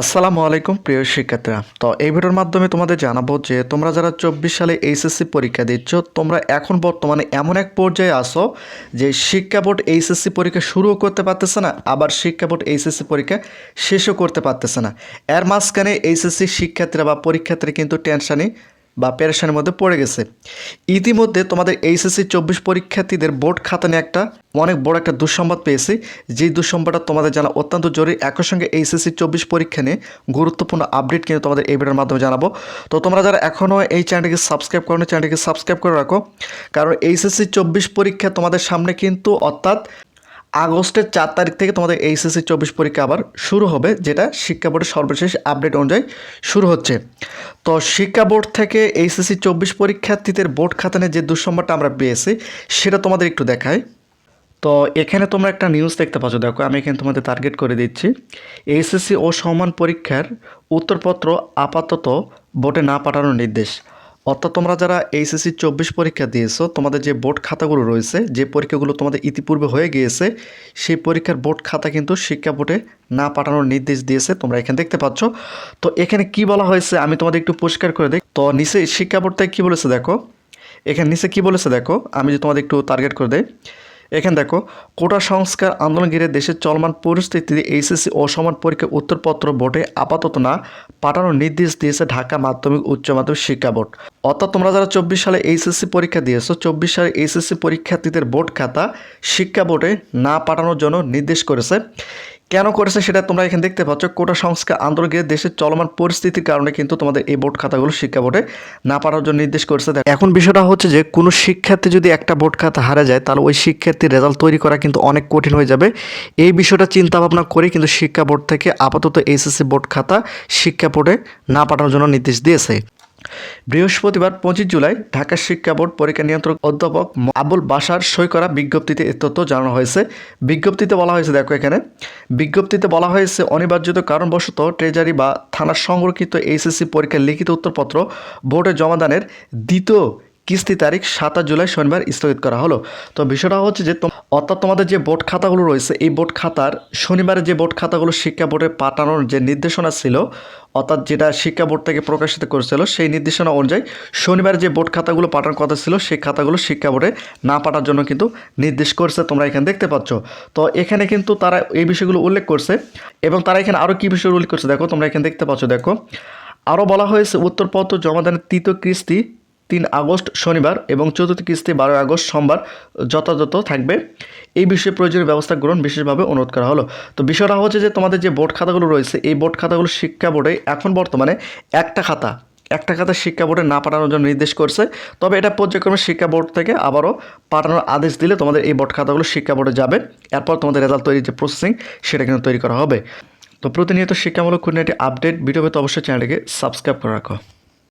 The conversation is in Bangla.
আসসালামু আলাইকুম প্রিয় শিক্ষার্থীরা। তো এই ভিডিওর মাধ্যমে তোমাদের জানাব যে তোমরা যারা চব্বিশ সালে এইচএসসি পরীক্ষা দিচ্ছ, তোমরা এখন বর্তমানে এমন এক পর্যায়ে আসো যে শিক্ষা বোর্ড এইচএসসি পরীক্ষা শুরুও করতে পারতেছে না, আবার শিক্ষা বোর্ড এইচএসসি পরীক্ষা শেষও করতে পারতেছে না। এর মাঝখানে এইচএসসি শিক্ষার্থীরা বা পরীক্ষার্থীরা কিন্তু টেনশানে বা পেরেশানের মধ্যে পড়ে গেছে। ইতিমধ্যে তোমাদের এইচএসসি চব্বিশ পরীক্ষার্থীদের বোর্ড খাতা নিয়ে একটা অনেক বড় একটা দুঃসংবাদ পেয়েছি। যেই দুঃসংবাদটা তোমাদের জানা অত্যন্ত জরুরি। একই সঙ্গে এইচএসসি চব্বিশ পরীক্ষা নিয়ে গুরুত্বপূর্ণ আপডেট কিন্তু তোমাদের এই ভিডিওর মাধ্যমে জানাব। তো তোমরা যারা এখনও এই চ্যানেলটিকে সাবস্ক্রাইব করো চ্যানেলটিকে সাবস্ক্রাইব করে রাখো। কারণ এইচএসসি চব্বিশ পরীক্ষা তোমাদের সামনে কিন্তু অর্থাৎ আগস্টের চার তারিখ থেকে তোমাদের এইচএসসি চব্বিশ পরীক্ষা আবার শুরু হবে, যেটা শিক্ষা বোর্ডের সর্বশেষ আপডেট অনুযায়ী শুরু হচ্ছে। তো শিক্ষা বোর্ড থেকে এইচএসসি চব্বিশ পরীক্ষার্থীদের বোর্ড খাতানে যে দুঃসংবাদটা আমরা পেয়েছি, সেটা তোমাদের একটু দেখাই। তো এখানে তোমরা একটা নিউজ দেখতে পাচ্ছ, দেখো, আমি এখানে তোমাদের টার্গেট করে দিচ্ছি। এইচএসসি ও সমান পরীক্ষার উত্তরপত্র আপাতত বোর্ডে না পাঠানোর নির্দেশ। অর্থাৎ তোমরা যারা এইচএসসি চব্বিশ পরীক্ষা দিয়েছ, তোমাদের যে বোর্ড খাতাগুলো রয়েছে, যে পরীক্ষাগুলো তোমাদের ইতিপূর্বে হয়ে গিয়েছে, সেই পরীক্ষার বোর্ড খাতা কিন্তু শিক্ষা বোর্ডে না পাঠানোর নির্দেশ দিয়েছে, তোমরা এখানে দেখতে পাচ্ছ। তো এখানে কি বলা হয়েছে আমি তোমাদের একটু পরিষ্কার করে দেখ তো নিচে শিক্ষা বোর্ড থেকে কী বলেছে দেখো? এখানে নিচে কি বলেছে দেখো? আমি যে তোমাদের একটু টার্গেট করে দেই। এখানে দেখো, কোটা সংস্কার আন্দোলন ঘিরে দেশের চলমান পরিস্থিতিতে এইচএসসি অসমান পরীক্ষা উত্তরপত্র বোর্ডে আপাতত না, পাঠানোর নির্দেশ দিয়েছে ঢাকা মাধ্যমিক উচ্চ মাধ্যমিক শিক্ষা বোর্ড। অর্থাৎ তোমরা যারা চব্বিশ সালে এইচএসসি পরীক্ষা দিয়েছ, চব্বিশ সালে এইচএসসি পরীক্ষার্থীদের বোর্ড খাতা শিক্ষা বোর্ডে না পাঠানোর জন্য নির্দেশ করেছে। কেন করেছে সেটা তোমরা এখানে দেখতে পাচ্ছ। কোটা সংস্কার আন্দোলন ঘিরে দেশের চলমান পরিস্থিতির কারণে কিন্তু তোমাদের এই বোর্ড খাতাগুলো শিক্ষা বোর্ডে না পাঠানোর জন্য নির্দেশ করেছে। এখন বিষয়টা হচ্ছে যে, কোনো শিক্ষার্থী যদি একটা বোর্ড খাতা হারা যায়, তাহলে ওই শিক্ষার্থীর রেজাল্ট তৈরি করা কিন্তু অনেক কঠিন হয়ে যাবে। এই বিষয়টা চিন্তা ভাবনা করে কিন্তু শিক্ষা বোর্ড থেকে আপাতত এইচএসসি বোর্ড খাতা শিক্ষা বোর্ডে না পাঠানোর জন্য নির্দেশ দিয়েছে। বৃহস্পতিবার পঁচিশ জুলাই ঢাকা শিক্ষা বোর্ড পরীক্ষা নিয়ন্ত্রক অধ্যাপক আবুল বাসার সই করা বিজ্ঞপ্তিতে এ তথ্য জানানো হয়েছে। বিজ্ঞপ্তিতে বলা হয়েছে, দেখো এখানে, বিজ্ঞপ্তিতে বলা হয়েছে, অনিবার্যত কারণবশত ট্রেজারি বা থানার সংরক্ষিত এইচএসসি পরীক্ষার লিখিত উত্তরপত্র বোর্ডে জমাদানের দ্বিতীয় কিস্তি তারিখ সাতাশ জুলাই শনিবার স্থগিত করা হলো। তো বিষয়টা হচ্ছে যে অর্থাৎ তোমাদের যে বোর্ড খাতাগুলো রয়েছে, এই বোর্ড খাতার শনিবারে যে বোর্ড খাতাগুলো শিক্ষা বোর্ডে পাঠানোর যে নির্দেশনা ছিল, অর্থাৎ যেটা শিক্ষা বোর্ড থেকে প্রকাশিত করেছিল, সেই নির্দেশনা অনুযায়ী শনিবার যে বোর্ড খাতাগুলো পাঠানোর কথা ছিল, সেই খাতাগুলো শিক্ষা বোর্ডে না পাঠার জন্য কিন্তু নির্দেশ করছে তোমরা এখানে দেখতে পাচ্ছ। তো এখানে কিন্তু তারা এই বিষয়গুলো উল্লেখ করছে এবং তারা এখানে আরও কী বিষয় উল্লেখ করছে দেখো, তোমরা এখানে দেখতে পাচ্ছ, দেখো। আরও বলা হয়েছে, উত্তরপত্র জমাদানের তৃতীয় কিস্তি তিন আগস্ট শনিবার এবং চতুর্থ কিস্তি বারোই আগস্ট সোমবার যথাযথ থাকবে। এই বিষয়ে প্রয়োজনীয় ব্যবস্থা গ্রহণ বিশেষভাবে অনুরোধ করা হলো। তো বিষয়টা হচ্ছে যে তোমাদের যে বোর্ড খাতাগুলো রয়েছে, এই বোর্ড খাতাগুলো শিক্ষা বোর্ডে এখন বর্তমানে একটা খাতা একটা খাতা শিক্ষা বোর্ডে না পাঠানোর জন্য নির্দেশ করছে। তবে এটা পর্যায়ক্রমে শিক্ষা বোর্ড থেকে আবারও পাঠানোর আদেশ দিলে তোমাদের এই বোর্ড খাতাগুলো শিক্ষা বোর্ডে যাবে। এরপর তোমাদের রেজাল্ট তৈরির যে প্রসেসিং সেটা কিন্তু তৈরি করা হবে। তো প্রতিনিয়ত শিক্ষামূলক খুঁটিনাটি আপডেট ভিডিও পেতে অবশ্যই চ্যানেলটিকে সাবস্ক্রাইব করে রাখো।